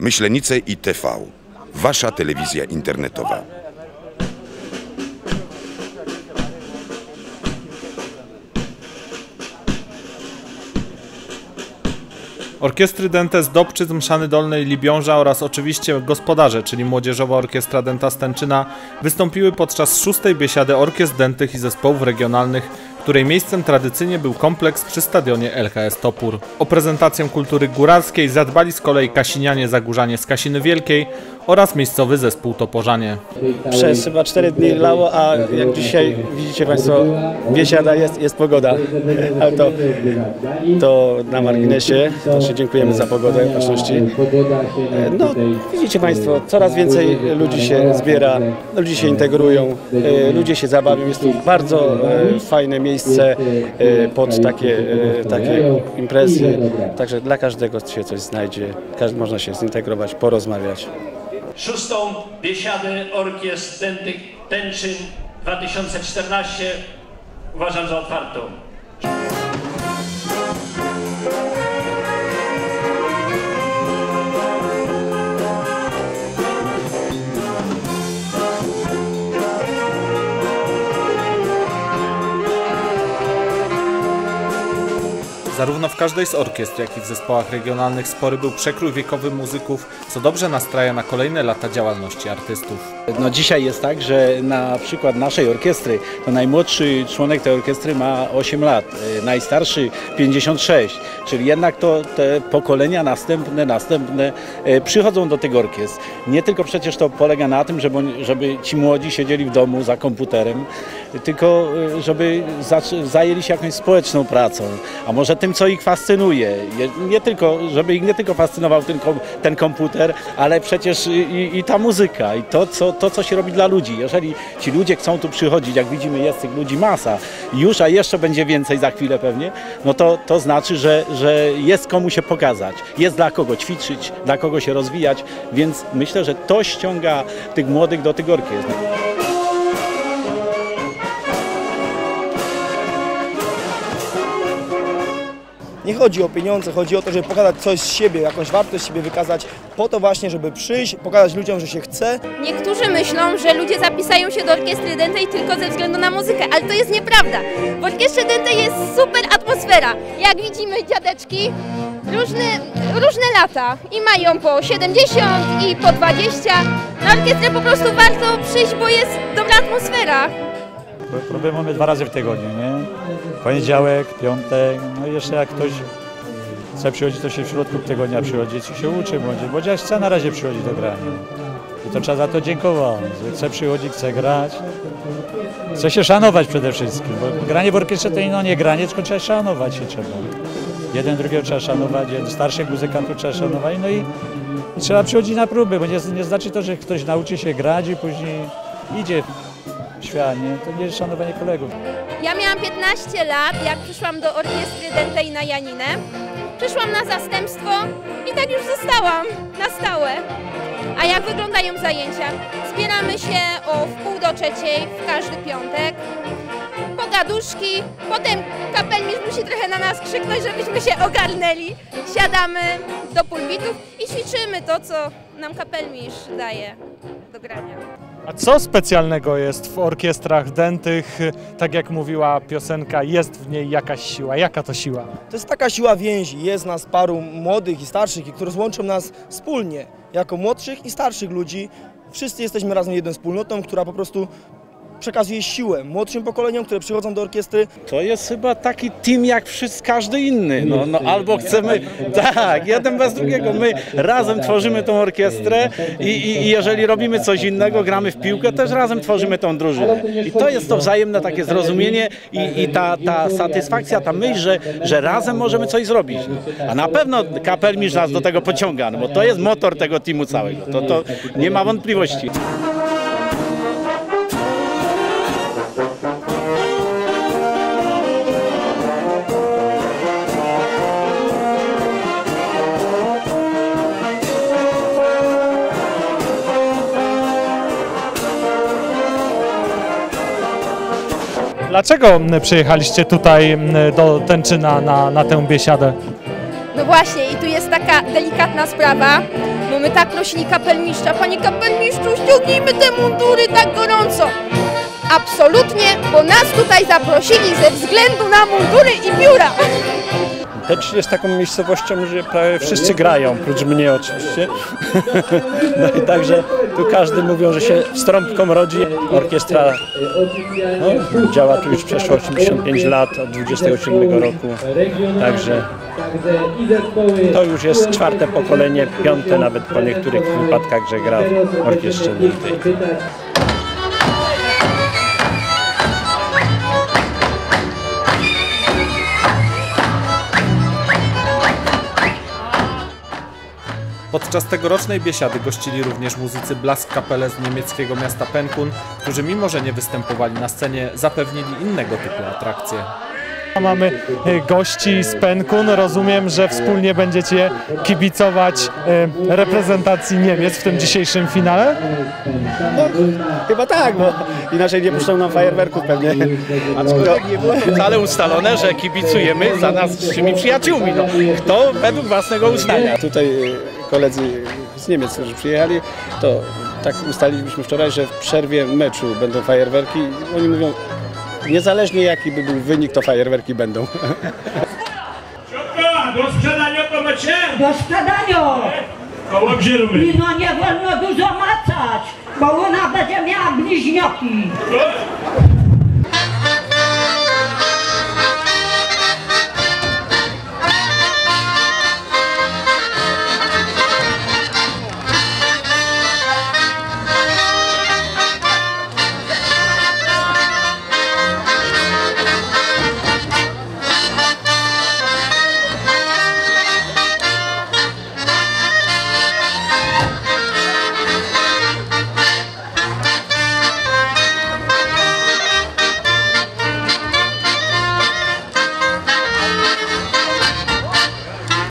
Myślenice i TV. Wasza telewizja internetowa. Orkiestry Dentes Dobczyc, Mszany Dolnej, Libiąża oraz oczywiście gospodarze, czyli Młodzieżowa Orkiestra Denta Stęczyna wystąpiły podczas szóstej biesiady orkiestr dentych i zespołów regionalnych, której miejscem tradycyjnie był kompleks przy stadionie LHS Topór. O prezentację kultury góralskiej zadbali z kolei Kasinianie Zagórzanie z Kasiny Wielkiej oraz miejscowy zespół Toporzanie. Przez chyba 4 dni lało, a jak dzisiaj widzicie Państwo, biesiada jest, jest pogoda. Ale to, to na marginesie. Znaczy dziękujemy za pogodę w. No, widzicie Państwo, coraz więcej ludzi się zbiera, ludzie się integrują, e, ludzie się zabawią. Jest to bardzo e, fajne miejsce e, pod takie, takie imprezy. Także dla każdego się coś znajdzie. Można się zintegrować, porozmawiać. Szóstą biesiadę orkiestr Tęczyn 2014 uważam za otwartą. Zarówno w każdej z orkiestr, jak i w zespołach regionalnych spory był przekrój wiekowy muzyków, co dobrze nastraja na kolejne lata działalności artystów. No dzisiaj jest tak, że na przykład naszej orkiestry, to najmłodszy członek tej orkiestry ma 8 lat, y, najstarszy 56, czyli jednak to te pokolenia następne, następne y, przychodzą do tych orkiestr. Nie tylko przecież to polega na tym, żeby, żeby ci młodzi siedzieli w domu za komputerem, tylko y, żeby zajęli się jakąś społeczną pracą, a może tym, co ich fascynuje. Je- Nie tylko, żeby ich nie tylko fascynował ten, kom- ten komputer, ale przecież i, i, i ta muzyka, i to co, to, co się robi dla ludzi. Jeżeli ci ludzie chcą tu przychodzić, jak widzimy, jest tych ludzi masa już, a jeszcze będzie więcej za chwilę pewnie, no to, to znaczy, że, że jest komu się pokazać, jest dla kogo ćwiczyć, dla kogo się rozwijać, więc myślę, że to ściąga tych młodych do tych orkiestr. Nie chodzi o pieniądze, chodzi o to, żeby pokazać coś z siebie, jakąś wartość siebie wykazać, po to właśnie, żeby przyjść, pokazać ludziom, że się chce. Niektórzy myślą, że ludzie zapisają się do orkiestry dętej tylko ze względu na muzykę, ale to jest nieprawda. W orkiestrze dętej jest super atmosfera. Jak widzimy, dziadeczki różne, różne lata i mają po 70 i po 20. Na orkiestrę po prostu warto przyjść, bo jest dobra atmosfera. Próby mamy dwa razy w tygodniu, nie? Poniedziałek, piątek, no i jeszcze jak ktoś chce przychodzić, to się w środku tygodnia przychodzi, czy się uczy młodzież. Młodzież chce na razie przychodzi do grania. I to trzeba za to dziękować, chce przychodzić, chce grać. Chce się szanować przede wszystkim, bo granie w orkiestrze to no nie granie, tylko trzeba szanować się trzeba. Jeden drugiego trzeba szanować, starszych muzykantów trzeba szanować, no i trzeba przychodzić na próby, bo nie, nie znaczy to, że ktoś nauczy się grać i później idzie w świat, nie? To nie jest szanowanie kolegów. Ja miałam 15 lat, jak przyszłam do orkiestry dętej na Janinę. Przyszłam na zastępstwo i tak już zostałam na stałe. A jak wyglądają zajęcia? Zbieramy się o wpół do trzeciej w każdy piątek. Pogaduszki, potem kapelmistrz musi trochę na nas krzyknąć, żebyśmy się ogarnęli. Siadamy do pulpitów i ćwiczymy to, co nam kapelmistrz daje do grania. A co specjalnego jest w orkiestrach dętych? Tak jak mówiła piosenka, jest w niej jakaś siła. Jaka to siła? To jest taka siła więzi, jest nas paru młodych i starszych, które łączą nas wspólnie, jako młodszych i starszych ludzi. Wszyscy jesteśmy razem jedną wspólnotą, która po prostu przekazuje siłę młodszym pokoleniom, które przychodzą do orkiestry, To jest chyba taki team jak wszyscy, każdy inny. No, no, albo chcemy, tak, jeden bez drugiego. My razem tworzymy tą orkiestrę i, i, jeżeli robimy coś innego, gramy w piłkę, też razem tworzymy tą drużynę. I to jest to wzajemne takie zrozumienie i, i ta, ta satysfakcja, ta myśl, że, że razem możemy coś zrobić. A na pewno kapelmistrz nas do tego pociąga, no, bo to jest motor tego teamu całego. To, to nie ma wątpliwości. Dlaczego przyjechaliście tutaj do Tęczyna na, na tę biesiadę? No właśnie, i tu jest taka delikatna sprawa, bo my tak prosili kapelmistrza, panie kapelmistrzu, ściągnijmy te mundury tak gorąco. Absolutnie, bo nas tutaj zaprosili ze względu na mundury i biura. Tecz jest taką miejscowością, że prawie wszyscy grają, prócz mnie oczywiście. No i także tu każdy mówią, że się z trąbką rodzi. Orkiestra no, działa tu już przeszło 85 lat, od 27 roku. Także to już jest czwarte pokolenie, piąte nawet po niektórych wypadkach, że gra w orkiestrze tej. Podczas tegorocznej biesiady gościli również muzycy Blask Kapelle z niemieckiego miasta Penkun, którzy mimo, że nie występowali na scenie, zapewnili innego typu atrakcje. Mamy e, gości z Penkun. Rozumiem, że wspólnie będziecie kibicować e, reprezentacji Niemiec w tym dzisiejszym finale. Chyba tak, bo inaczej nie puszczą nam fajerwerków pewnie. Aczkolwiek nie było to wcale ustalone, że kibicujemy za naszymi przyjaciółmi. No, kto według własnego uznania. Tutaj koledzy z Niemiec, którzy przyjechali, to tak ustaliliśmy wczoraj, że w przerwie meczu będą fajerwerki. Oni mówią, niezależnie jaki by był wynik, to fajerwerki będą. Do sprzedania to macie? Do sprzedania! Koło. I no nie wolno dużo macać, bo ona będzie miała bliźnioki.